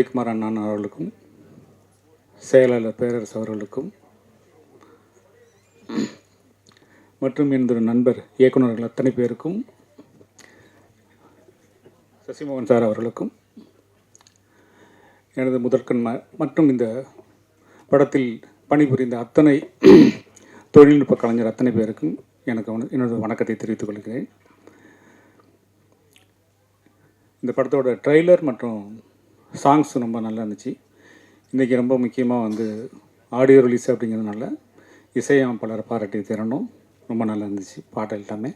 உதயகுமார் அண்ணன் அவர்களுக்கும் செயலாளர் பேரரசு அவர்களுக்கும் மற்றும் எனது நண்பர் இயக்குநர்கள் அத்தனை பேருக்கும் சசிமோகன் சார் அவர்களுக்கும் எனது முதற்கண் மற்றும் இந்த படத்தில் பணிபுரிந்த அத்தனை தொழில்நுட்ப கலைஞர் அத்தனை பேருக்கும் எனக்கு வண- எனது வணக்கத்தை தெரிவித்துக் கொள்கிறேன். இந்த படத்தோட ட்ரைலர் மற்றும் சாங்ஸ் ரொம்ப நல்லா இருந்துச்சு இன்றைக்கி ரொம்ப முக்கியமாக வந்து ஆடியோ ரிலீஸ் அப்படிங்கிறதுனால இசையமைப்பாளரை பாராட்டி திறனும் ரொம்ப நல்லா இருந்துச்சு பாட்டு எல்லாமே.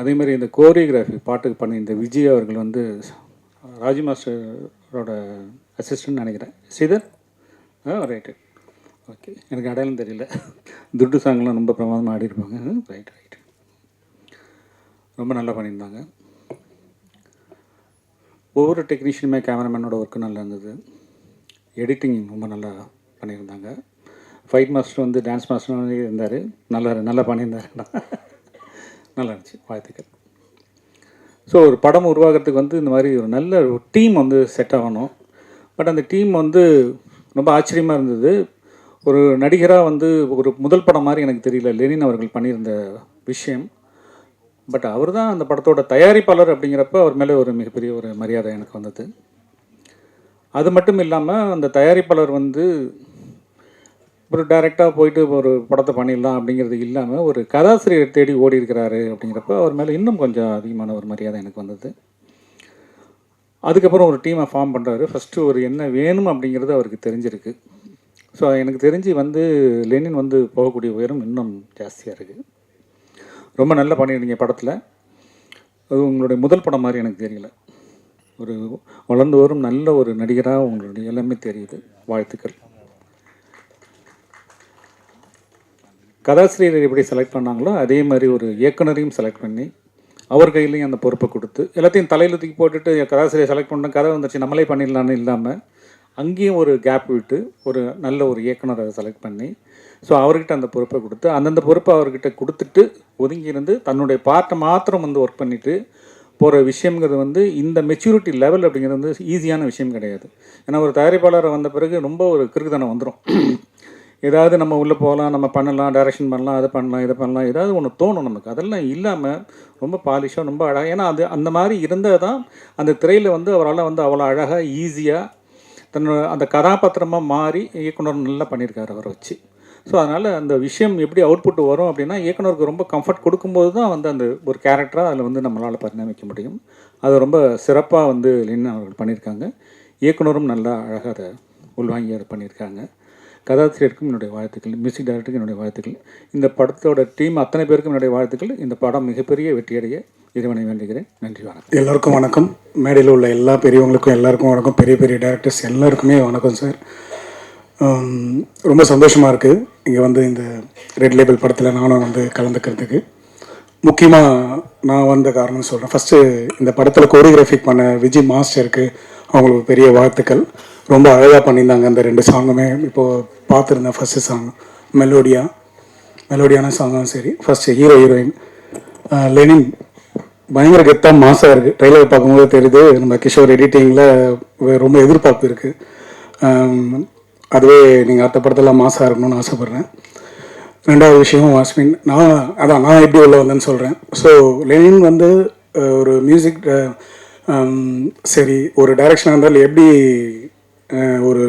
அதே மாதிரி இந்த கோரியோகிராஃபி பாட்டுக்கு பண்ணி இந்த விஜய் அவர்கள் வந்து ராஜி மாஸ்டரோட அசிஸ்டன்ட் நினைக்கிறேன். ஸ்ரீதர்? ஆ ரைட்டு ஓகே எனக்கு அடையாளம் தெரியல. துட்டு சாங்லாம் ரொம்ப பிரமாதமாக ஆடிருப்பாங்க. ரைட் ரைட் ரொம்ப நல்லா பண்ணியிருந்தாங்க. ஒவ்வொரு டெக்னீஷியனுமே கேமராமேனோட ஒர்க்கு நல்லா இருந்தது. எடிட்டிங் ரொம்ப நல்லா பண்ணியிருந்தாங்க. ஃபைட் மாஸ்டர் வந்து டான்ஸ் மாஸ்டர் இருந்தார். நல்லா நல்லா பண்ணியிருந்தாரு. நல்லா இருந்துச்சு வாழ்த்துக்கள். ஸோ ஒரு படம் உருவாகிறதுக்கு வந்து இந்த மாதிரி ஒரு நல்ல ஒரு டீம் வந்து செட் ஆகணும். பட் அந்த டீம் வந்து ரொம்ப ஆச்சரியமாக இருந்தது. ஒரு நடிகராக வந்து ஒரு முதல் படம் மாதிரி எனக்கு தெரியல. லெனின் அவர்கள் பண்ணியிருந்த விஷயம். பட் அவர் தான் அந்த படத்தோட தயாரிப்பாளர் அப்படிங்கிறப்ப அவர் மேலே ஒரு மிகப்பெரிய ஒரு மரியாதை எனக்கு வந்தது. அது மட்டும் இல்லாமல் அந்த தயாரிப்பாளர் வந்து ஒரு டைரெக்டாக போயிட்டு ஒரு படத்தை பண்ணிடலாம் அப்படிங்கிறது இல்லாமல் ஒரு கதாசிரியர் தேடி ஓடி இருக்கிறாரு அப்படிங்கிறப்ப அவர் மேலே இன்னும் கொஞ்சம் அதிகமான ஒரு மரியாதை எனக்கு வந்தது. அதுக்கப்புறம் ஒரு டீமை ஃபார்ம் பண்ணுறாரு ஃபஸ்ட்டு ஒரு என்ன வேணும் அப்படிங்கிறது அவருக்கு தெரிஞ்சிருக்கு. ஸோ எனக்கு தெரிஞ்சு வந்து லெனின் வந்து போகக்கூடிய உயரம் இன்னும் ஜாஸ்தியாக இருக்குது ரொம்ப நல்லா பண்ணியிருந்தீங்க படத்தில். அது உங்களுடைய முதல் படம் மாதிரி எனக்கு தெரியல. ஒரு வளர்ந்து வரும் நல்ல ஒரு நடிகராக உங்களுடைய எல்லாமே தெரியுது. வாழ்த்துக்கள். கதாசிரியர் எப்படி செலக்ட் பண்ணாங்களோ அதே மாதிரி ஒரு இயக்குனரையும் செலக்ட் பண்ணி அவர் கையிலையும் அந்த பொறுப்பை கொடுத்து எல்லாத்தையும் தலையில் தூக்கி போட்டுட்டு கதாசிரியர் செலக்ட் பண்ண கதை வந்துச்சு நம்மளே பண்ணிடலான்னு இல்லாமல் அங்கேயும் ஒரு கேப் விட்டு ஒரு நல்ல ஒரு இயக்குனரை செலக்ட் பண்ணி ஸோ அவர்கிட்ட அந்த பொறுப்பை கொடுத்து அந்தந்த பொறுப்பை அவர்கிட்ட கொடுத்துட்டு ஒதுங்கி இருந்து தன்னுடைய பார்ட்டை மாத்திரம் வந்து ஒர்க் பண்ணிவிட்டு போகிற விஷயங்கிறது வந்து இந்த மெச்சூரிட்டி லெவல் அப்படிங்கிறது வந்து ஈஸியான விஷயம் கிடையாது. ஏன்னா ஒரு தயாரிப்பாளரை வந்த பிறகு ரொம்ப ஒரு கிறுக்குத்தனம் வந்துடும் ஏதாவது நம்ம உள்ளே போகலாம் நம்ம பண்ணலாம் டைரக்ஷன் பண்ணலாம் அதை பண்ணலாம் இதை பண்ணலாம் ஏதாவது ஒன்று தோணும் நமக்கு. அதெல்லாம் இல்லாமல் ரொம்ப பாலிஷாக ரொம்ப அழகாக ஏன்னா அது அந்த மாதிரி இருந்தால் தான் அந்த திரையில் வந்து அவரால் வந்து அவ்வளோ அழகாக ஈஸியாக தன்னோட அந்த கதாபாத்திரமாக மாறி இயக்குனர் நல்லா பண்ணியிருக்காரு அவரை வச்சு. ஸோ அதனால் அந்த விஷயம் எப்படி அவுட்புட் வரும் அப்படின்னா இயக்குனருக்கு ரொம்ப கம்ஃபர்ட் கொடுக்கும்போது தான் வந்து அந்த ஒரு கேரக்டராக அதில் வந்து நம்மளால் பரிணமிக்க முடியும். அது ரொம்ப சிறப்பாக வந்து லின் அவர்கள் பண்ணியிருக்காங்க. இயக்குனரும் நல்லா அழகாக அதை உள்வாங்கி அதை பண்ணியிருக்காங்க. கதாசிரியருக்கும் என்னுடைய வாழ்த்துக்கள் மியூசிக் டைரக்டருக்கும் என்னுடைய வாழ்த்துக்கள். இந்த படத்தோட டீம் அத்தனை பேருக்கும் என்னுடைய வாழ்த்துக்கள். இந்த படம் மிகப்பெரிய வெற்றியடைய இறைவனை வேண்டுகிறேன். நன்றி வணக்கம். எல்லோருக்கும் வணக்கம். மேடையில் உள்ள எல்லா பெரியவங்களுக்கும் எல்லாருக்கும் வணக்கம். பெரிய பெரிய டேரக்டர்ஸ் எல்லாருக்குமே வணக்கம் சார் ரொம்ப சந்தோஷமாக இருக்குது இங்கே வந்து இந்த ரெட் லேபிள் படத்தில் நானும் வந்து கலந்துக்கிறதுக்கு. முக்கியமாக நான் வந்த காரணம்னு சொல்கிறேன் ஃபஸ்ட்டு இந்த படத்தில் கோரியோகிராஃபிக் பண்ண விஜய் மாஸ்டருக்கு அவங்களுக்கு பெரிய வாழ்த்துக்கள். ரொம்ப அழகாக பண்ணியிருந்தாங்க அந்த ரெண்டு சாங்குமே. இப்போது பார்த்துருந்தேன் ஃபஸ்ட்டு சாங் மெலோடியா மெலோடியான சாங்கும் சரி. ஃபஸ்ட்டு ஹீரோ ஹீரோயின் லெனின் பயங்கர கெத்தாக மாசாக இருக்குது ட்ரெய்லர் பார்க்கும்போது தெரியுது நம்ம கிஷோர் எடிட்டிங்கில் ரொம்ப எதிர்பார்ப்பு இருக்குது அதுவே நீங்கள் அடுத்த படத்தில் மாசாக இருக்கணும்னு ஆசைப்பட்றேன். ரெண்டாவது விஷயம் வாஸ்மின் நான் அதான் நான் எப்படி உள்ள வந்தேன்னு சொல்கிறேன் ஸோ லெனின் வந்து ஒரு மியூசிக் சரி ஒரு டைரக்ஷனாக இருந்தாலும் எப்படி ஒரு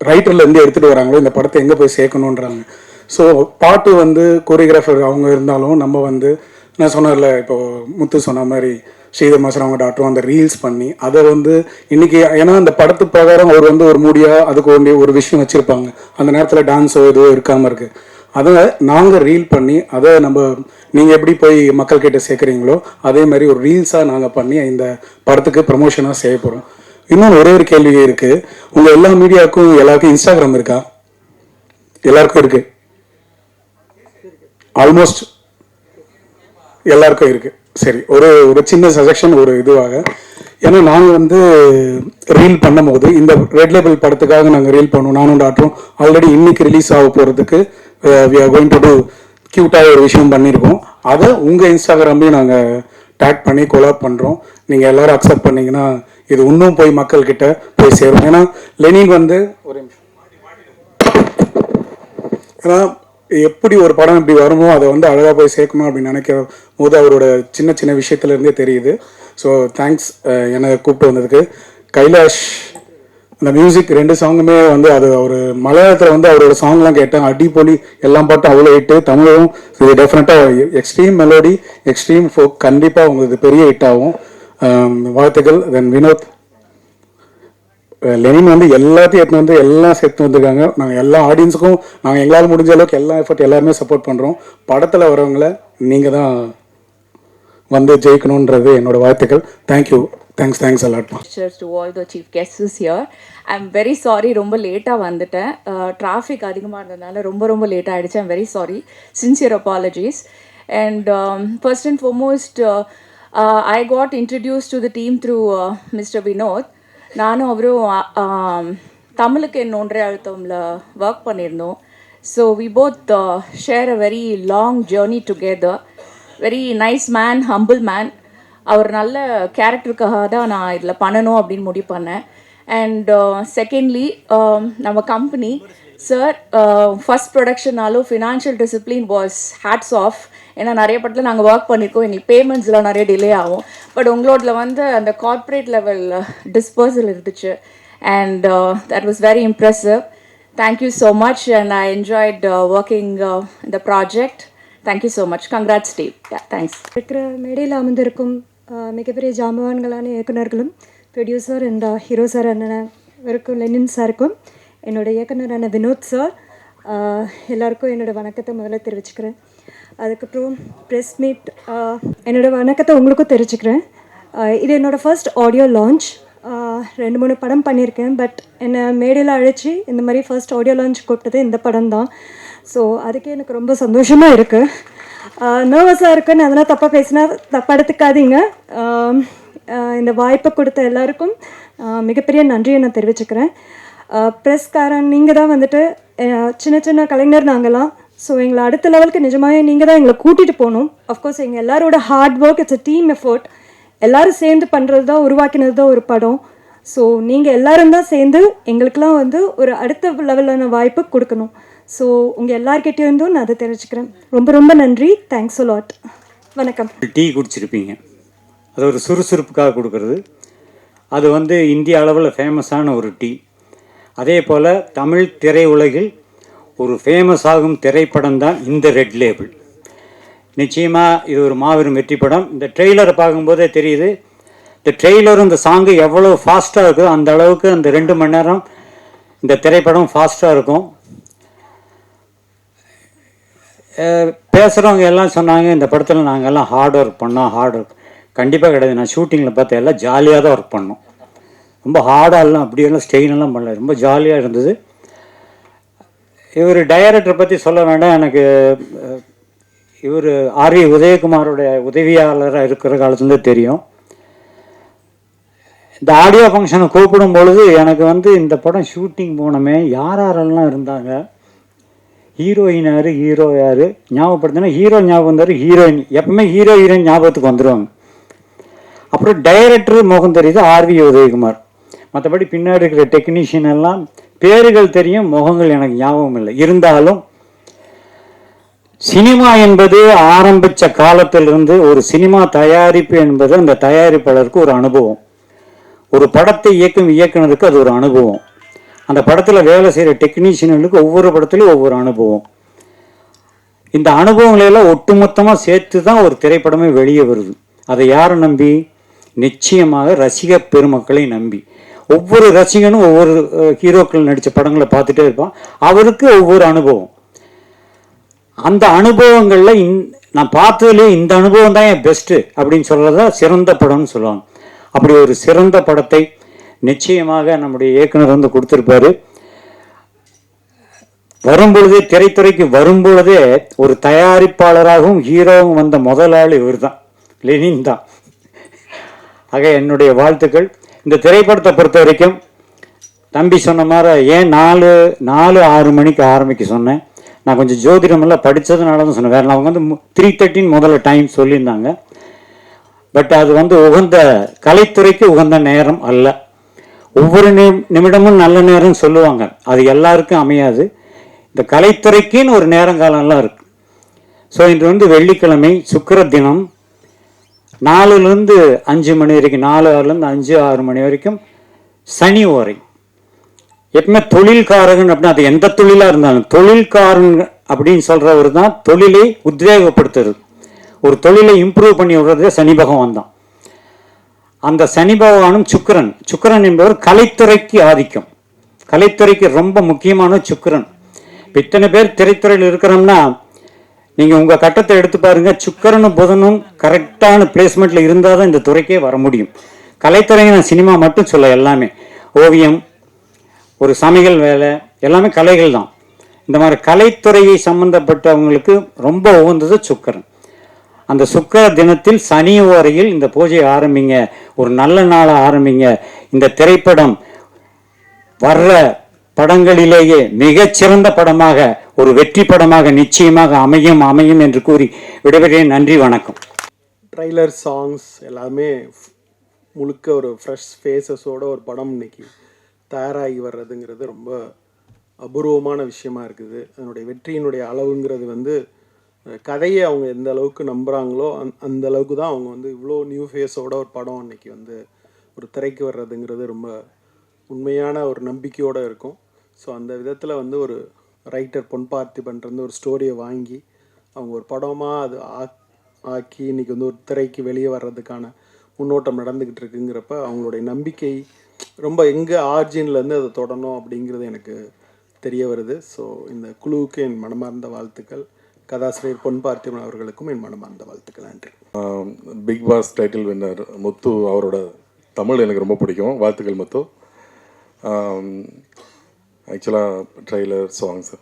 ரைட்டர்லேருந்து எடுத்துகிட்டு வராங்களோ இந்த படத்தை எங்கே போய் சேர்க்கணுன்றாங்க ஸோ பாட்டு வந்து கோரியோகிராஃபர் அவங்க இருந்தாலும் நம்ம வந்து நான் சொன்னதில்ல இப்போ முத்து சொன்ன மாதிரி ஸ்ரீதர் மாஸ்டர் அவங்க டாக்டரும் அந்த ரீல்ஸ் பண்ணி அதை வந்து இன்னைக்கு ஏன்னா அந்த படத்து பிரகாரம் அவர் வந்து ஒரு மூடியாக அதுக்கு வேண்டிய ஒரு விஷயம் வச்சுருப்பாங்க. அந்த நேரத்தில் டான்ஸோ எதுவோ இருக்காமல் இருக்குது அதை நாங்கள் ரீல் பண்ணி அதை நம்ம நீங்கள் எப்படி போய் மக்கள்கிட்ட சேர்க்குறீங்களோ அதே மாதிரி ஒரு ரீல்ஸாக நாங்கள் பண்ணி இந்த படத்துக்கு ப்ரமோஷனாக செய்ய போகிறோம் இன்னொன்று ஒரே ஒரு கேள்வி இருக்குது உங்கள் எல்லா மீடியாவுக்கும் எல்லாருக்கும் இன்ஸ்டாகிராம் இருக்கா? எல்லாருக்கும் இருக்கு. ஆல்மோஸ்ட் எல்லாருக்கும் இருக்கு. சரி ஒரு ஒரு சின்ன சஜஷன் ஒரு இதுவாக. ஏன்னா நாங்கள் வந்து ரீல் பண்ணும்போது இந்த ரெட் லேபிள் படத்துக்காக நாங்கள் ரீல் பண்ணுவோம். நானும் டாக்டரும் ஆல்ரெடி இன்னைக்கு ரிலீஸ் ஆக போகிறதுக்கு we are going to do க்யூட்டாக ஒரு விஷயம் பண்ணியிருக்கோம் அதை உங்கள் இன்ஸ்டாகிராம்லேயும் நாங்கள் டேக் பண்ணி கொலாப் பண்ணுறோம் நீங்கள் எல்லோரும் அக்செப்ட் பண்ணீங்கன்னா இது இன்னும் போய் மக்கள்கிட்ட போய் சேரும். ஏன்னா லெனின் வந்து ஒரு ஏன்னா எப்படி ஒரு படம் இப்படி வருமோ அதை வந்து அழகாக போய் சேர்க்கணும் அப்படின்னு நினைக்கிற போது அவரோட சின்ன சின்ன விஷயத்துல இருந்தே தெரியுது. ஸோ தேங்க்ஸ் என்னை கூப்பிட்டு வந்ததுக்கு. கைலாஷ் அந்த மியூசிக் ரெண்டு சாங்குமே வந்து அது அவர் மலையாளத்தில் வந்து அவரோட சாங்லாம் கேட்டேன். அடிப்பொலி எல்லாம் பாட்டும் அவ்வளோ ஹிட்டு தமிழும். இது டெஃபினட்டாக எக்ஸ்ட்ரீம் மெலோடி எக்ஸ்ட்ரீம் ஃபோக் கண்டிப்பாக உங்களுக்கு பெரிய ஹிட் ஆகும். வாழ்த்துக்கள். தென் வினோத் லெனின் வந்து எல்லாத்தையும் எடுத்து வந்து எல்லாம் சேர்த்து வந்திருக்காங்க. நாங்கள் எல்லா ஆடியன்ஸுக்கும் நாங்கள் எங்களால் முடிஞ்ச அளவுக்கு எல்லா எஃபர்ட் எல்லாருமே சப்போர்ட் பண்ணுறோம் படத்தில் வரவங்கள நீங்கள் தான் வந்து ஜெயிக்கணுன்றது என்னோட வாழ்த்துக்கள். Thank you thanks thanks a lot lectures to the chief chief guests who's I I'm very sorry ரொம்ப லேட்டாக வந்துட்டேன். டிராஃபிக் அதிகமாக இருந்ததுனால ரொம்ப ரொம்ப லேட் ஆகிடுச்சு I'm very sorry sincere apologies and first and foremost I got introduce to the team through Mister Vinod நானும் அவரும் uh, um, தமிழுக்கு என் ஒன்றரை அழுத்தமில் ஒர்க் பண்ணியிருந்தோம். So we both share a very long journey together very nice man humble man அவர் நல்ல கேரக்டருக்காக தான் நான் இதில் பண்ணணும் அப்படின்னு முடிவு பண்ணேன். அண்ட் செகண்ட்லி uh, um, நம்ம company sir first ப்ரொடக்ஷனாலும் financial discipline was hats off ஏன்னா நிறைய படத்தில் நாங்கள் ஒர்க் பண்ணியிருக்கோம் எங்களுக்கு பேமெண்ட்ஸ்லாம் நிறைய டிலே ஆகும். பட் உங்களோடல வந்து அந்த கார்ப்பரேட் லெவல் டிஸ்பர்சல் இருந்துச்சு. And that was very impressive thank you so much and I enjoyed working இந்த project thank you so much congrats deep thanks இருக்கிற மேடையில் அமர்ந்திருக்கும் uh, மிகப்பெரிய ஜாம்பவான்களான இயக்குனர்களும் producer and hero uh, sir அண்ணனுக்கும் லெனின் சாருக்கும் என்னோட இயக்குனரான வினோத் சார் uh, எல்லாருக்கும் என்னோடய வணக்கத்தை முதல்ல தெரிவிச்சுக்கிறேன். அதுக்கப்புறம் ப்ரெஸ் மீட் என்னோட வணக்கத்தை உங்களுக்கும் தெரிஞ்சுக்கிறேன். இது என்னோடய ஃபர்ஸ்ட் ஆடியோ லான்ச் ரெண்டு மூணு படம் பண்ணியிருக்கேன் பட் என்னை மேடையில் அழைச்சி இந்த மாதிரி ஃபர்ஸ்ட் ஆடியோ லான்ச் கூப்பிட்டது இந்த படம் தான். ஸோ அதுக்கே எனக்கு ரொம்ப சந்தோஷமாக இருக்குது நர்வஸாக இருக்குன்னு அதெல்லாம் தப்பாக பேசினா தப்பாக எடுத்துக்காதீங்க. இந்த வாய்ப்பை கொடுத்த எல்லாருக்கும் மிகப்பெரிய நன்றியை நான் தெரிவிச்சுக்கிறேன். ப்ரெஸ்காரன் நீங்கள் தான் வந்துட்டு சின்ன சின்ன கலைஞர் நாங்களாம் ஸோ எங்களை அடுத்த லெவலுக்கு நிஜமாகவே நீங்கள் தான் எங்களை கூட்டிகிட்டு போகணும். அஃப்கோர்ஸ் எங்கள் எல்லாரோட hard work it's a team effort எல்லாரும் சேர்ந்து பண்ணுறது தான் உருவாக்கினது தான் ஒரு படம். ஸோ நீங்கள் எல்லாரும் தான் சேர்ந்து எங்களுக்கெல்லாம் வந்து ஒரு அடுத்த லெவலான வாய்ப்பு கொடுக்கணும். ஸோ உங்கள் எல்லார்கிட்டேருந்தும் நான் அதை தெரிஞ்சுக்கிறேன் ரொம்ப ரொம்ப நன்றி. தேங்க்ஸ் லாட் வணக்கம். டீ குடிச்சிருப்பீங்க. அது ஒரு சுறுசுறுப்புக்காக கொடுக்கறது. அது வந்து இந்திய அளவில் ஃபேமஸான ஒரு டீ. அதே போல் தமிழ் திரையுலகில் ஒரு ஃபேமஸ் ஆகும் திரைப்படம் தான் இந்த ரெட் லேபிள் நிச்சயமாக இது ஒரு மாபெரும் வெற்றி படம். இந்த ட்ரெய்லரை பார்க்கும்போதே தெரியுது. இந்த ட்ரெய்லரும் இந்த சாங்கு எவ்வளோ ஃபாஸ்ட்டாக இருக்கோ அந்த அளவுக்கு அந்த ரெண்டு மணி நேரம் இந்த திரைப்படம் ஃபாஸ்ட்டாக இருக்கும். பேசுகிறவங்க எல்லாம் சொன்னாங்க இந்த படத்தில் நாங்கள் எல்லாம் ஹார்ட் ஒர்க் பண்ணோம் ஹார்ட் ஒர்க் கண்டிப்பாக கிடையாது. நான் ஷூட்டிங்கில் பார்த்த எல்லாம் ஜாலியாக தான் ஒர்க் பண்ணோம். ரொம்ப ஹார்டாக எல்லாம் அப்படியெல்லாம் ஸ்டெயினெல்லாம் பண்ணல. ரொம்ப ஜாலியாக இருந்தது. இவர் டைரக்டரை பற்றி சொல்ல வேண்டாம். எனக்கு இவர் ஆர்வி உதயகுமாரோடைய உதவியாளராக இருக்கிற காலத்துலேருந்து தெரியும். இந்த ஆடியோ ஃபங்க்ஷனை கூப்பிடும் பொழுது எனக்கு வந்து இந்த படம் ஷூட்டிங் போனோமே. யார் யாரெல்லாம் இருந்தாங்க? ஹீரோயின் யார்? ஹீரோ யார்? ஞாபகப்படுத்தினா ஹீரோ ஞாபகம் வந்தார் ஹீரோயின் எப்பவுமே ஹீரோ ஹீரோயின் ஞாபகத்துக்கு வந்துடுவாங்க அப்புறம் டைரக்டர் முகம் தெரியுது ஆர்வி உதயகுமார். மற்றபடி பின்னாடி இருக்கிற டெக்னீஷியன் எல்லாம் பேர்கள் தெரியும் முகங்கள் எனக்கு ஞாபகம் இல்லை. இருந்தாலும் சினிமா என்பது ஆரம்பித்த காலத்திலிருந்து ஒரு சினிமா தயாரிப்பு என்பது அந்த தயாரிப்பாளருக்கு ஒரு அனுபவம். ஒரு படத்தை இயக்கும் இயக்குனருக்கு அது ஒரு அனுபவம். அந்த படத்தில் வேலை செய்கிற டெக்னீஷியனுக்கு ஒவ்வொரு படத்துலையும் ஒவ்வொரு அனுபவம். இந்த அனுபவங்களை எல்லாம் ஒட்டுமொத்தமாக சேர்த்து தான் ஒரு திரைப்படமே வெளியே வருது. அதை யாரை நம்பி? நிச்சயமாக ரசிக பெருமக்களை நம்பி. ஒவ்வொரு ரசிகனும் ஒவ்வொரு ஹீரோக்கள் நடித்த படங்களை பார்த்துட்டே இருப்பான். அவருக்கு ஒவ்வொரு அனுபவம். அந்த அனுபவங்களில் இந் நான் பார்த்ததுலேயே இந்த அனுபவம் தான் என் பெஸ்ட்டு அப்படின்னு சொல்கிறத சிறந்த படம்னு சொல்லுவாங்க. அப்படி ஒரு சிறந்த படத்தை நிச்சயமாக நம்முடைய இயக்குனர் வந்து கொடுத்துருப்பாரு. வரும்பொழுதே திரைத்துறைக்கு வரும்பொழுதே ஒரு தயாரிப்பாளராகவும் ஹீரோவும் வந்த முதலாளி இவர் தான் லெனின் தான். ஆக என்னுடைய வாழ்த்துக்கள். இந்த திரைப்படத்தை பொறுத்த வரைக்கும் தம்பி சொன்ன மாதிரி ஏன் நாலு நாலு ஆறு மணிக்கு ஆரம்பிக்க சொன்னேன். நான் கொஞ்சம் ஜோதிடமெல்லாம் படித்ததுனால தான் சொன்னேன். வேற அவங்க வந்து த்ரீ தேர்ட்டின் முதல்ல டைம் சொல்லியிருந்தாங்க. பட் அது வந்து உகந்த கலைத்துறைக்கு உகந்த நேரம் அல்ல. ஒவ்வொரு நி- நிமிடமும் நல்ல நேரம் சொல்லுவாங்க. அது எல்லாருக்கும் அமையாது. இந்த கலைத்துறைக்குன்னு ஒரு நேரங்காலம்லாம் இருக்கு. ஸோ இன்று வந்து வெள்ளிக்கிழமை சுக்கிர தினம். நாலுலேருந்து அஞ்சு மணி வரைக்கும் நாலு ஆறுலேருந்து அஞ்சு ஆறு மணி வரைக்கும் சனி ஓரை. எப்பவுமே தொழில்காரகன் அப்படின்னா அது எந்த தொழிலாக இருந்தாலும் தொழில்காரன் அப்படின்னு சொல்கிறவர் தான் தொழிலை உத்வேகப்படுத்துறது. ஒரு தொழிலை இம்ப்ரூவ் பண்ணி விடுறது சனி பகவான் தான். அந்த சனி பகவானும் சுக்கிரன். சுக்கிரன் என்பவர் கலைத்துறைக்கு ஆதிக்கம். கலைத்துறைக்கு ரொம்ப முக்கியமான சுக்கிரன். இத்தனை பேர் திரைத்துறையில் இருக்கிறோம்னா நீங்க உங்க கட்டத்தை எடுத்து பாருங்க. சுக்கரனும் புதனும் கரெக்டான பிளேஸ்மெண்ட்ல இருந்தால் தான் இந்த துறைக்கே வர முடியும். கலைத்துறை நான் சினிமா மட்டும் சொல்ல எல்லாமே. ஓவியம் ஒரு சமையல் வேலை எல்லாமே கலைகள் தான். இந்த மாதிரி கலைத்துறையை சம்பந்தப்பட்டவங்களுக்கு ரொம்ப உகந்தது சுக்கரன். அந்த சுக்கர தினத்தில் சனி வரையில் இந்த பூஜையை ஆரம்பிங்க. ஒரு நல்ல நாளை ஆரம்பிங்க. இந்த திரைப்படம் வர்ற படங்களிலேயே மிகச்சிறந்த படமாக ஒரு வெற்றி படமாக நிச்சயமாக அமையும் அமையும் என்று கூறி விடைபெறேன் நன்றி வணக்கம். ட்ரைலர் சாங்ஸ் எல்லாமே முழுக்க ஒரு ஃப்ரெஷ் ஃபேஸஸோட ஒரு படம் இன்னைக்கு தயாராகி வர்றதுங்கிறது ரொம்ப அபூர்வமான விஷயமா இருக்குது. அதனுடைய வெற்றியினுடைய அளவுங்கிறது வந்து கதையை அவங்க எந்த அளவுக்கு நம்புகிறாங்களோ அந் அந்த அளவுக்கு தான் அவங்க வந்து இவ்வளோ நியூ ஃபேஸோட ஒரு படம் அன்னைக்கு வந்து ஒரு திரைக்கு வர்றதுங்கிறது ரொம்ப உண்மையான ஒரு நம்பிக்கையோடு இருக்கும். ஸோ அந்த விதத்தில் வந்து ஒரு ரைட்டர் பொன் பார்த்திபன்றது ஒரு ஸ்டோரியை வாங்கி அவங்க ஒரு படமாக அது ஆ ஆக்கி இன்னைக்கு வந்து ஒரு திரைக்கு வெளியே வர்றதுக்கான முன்னோட்டம் நடந்துக்கிட்டு இருக்குங்கிறப்ப அவங்களுடைய நம்பிக்கை ரொம்ப எங்கே ஆர்ஜின்லேருந்து அதை தொடணும் அப்படிங்கிறது எனக்கு தெரிய வருது. ஸோ இந்த குழுவுக்கு என் மனமார்ந்த வாழ்த்துக்கள். கதாசிரியர் பொன் பார்த்திபன் அவர்களுக்கும் என் மனமார்ந்த வாழ்த்துக்கள். நன்றி. Big boss title winner Muthu அவரோட தமிழ் எனக்கு ரொம்ப பிடிக்கும். வாழ்த்துக்கள் முத்து. ஆக்சுவலாக ட்ரெய்லர் சாங்ஸ்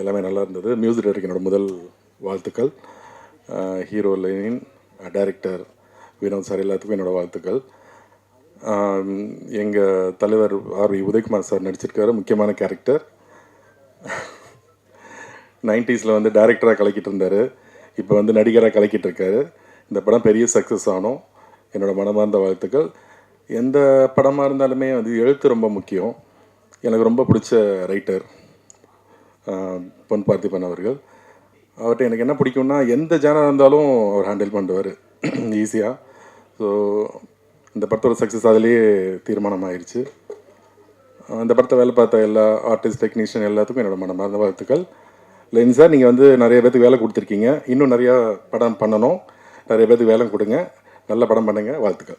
எல்லாமே நல்லா இருந்தது. மியூசிக் டைரக்டர் என்னோடய முதல் வாழ்த்துக்கள். ஹீரோ லைனின் டைரக்டர் வினோத் சார் எல்லாத்துக்கும் என்னோடய வாழ்த்துக்கள். எங்கள் தலைவர் ஆர் வி உதயகுமார் சார் நடிச்சிருக்காரு முக்கியமான கேரக்டர் நைன்டிஸில் வந்து டைரக்டராக கலக்கிட்டு இருந்தார். இப்போ வந்து நடிகராக கலக்கிட்டு இருக்காரு. இந்த படம் பெரிய சக்ஸஸ் ஆனோம். என்னோடய மனமார்ந்த வாழ்த்துக்கள். எந்த படமாக இருந்தாலுமே வந்து எழுத்து ரொம்ப முக்கியம். எனக்கு ரொம்ப பிடிச்ச ரைட்டர் பொன் பார்த்திபன் அவர்கள். அவர்கிட்ட எனக்கு என்ன பிடிக்கும்னா எந்த ஜேனராக இருந்தாலும் அவர் ஹேண்டில் பண்ணுவார். ஈஸியாக ஸோ இந்த படத்தோட சக்ஸஸ் அதிலேயே தீர்மானம் ஆயிடுச்சு அந்த படத்தை வேலை பார்த்த எல்லா ஆர்டிஸ்ட் டெக்னீஷியன் எல்லாத்துக்கும் என்னோட மனமார்ந்த வாழ்த்துக்கள் லென் சார் நீங்கள் வந்து நிறைய பேத்துக்கு வேலை கொடுத்துருக்கீங்க. இன்னும் நிறையா படம் பண்ணணும். நிறைய பேத்துக்கு வேலை கொடுங்க. நல்ல படம் பண்ணுங்கள் வாழ்த்துக்கள்.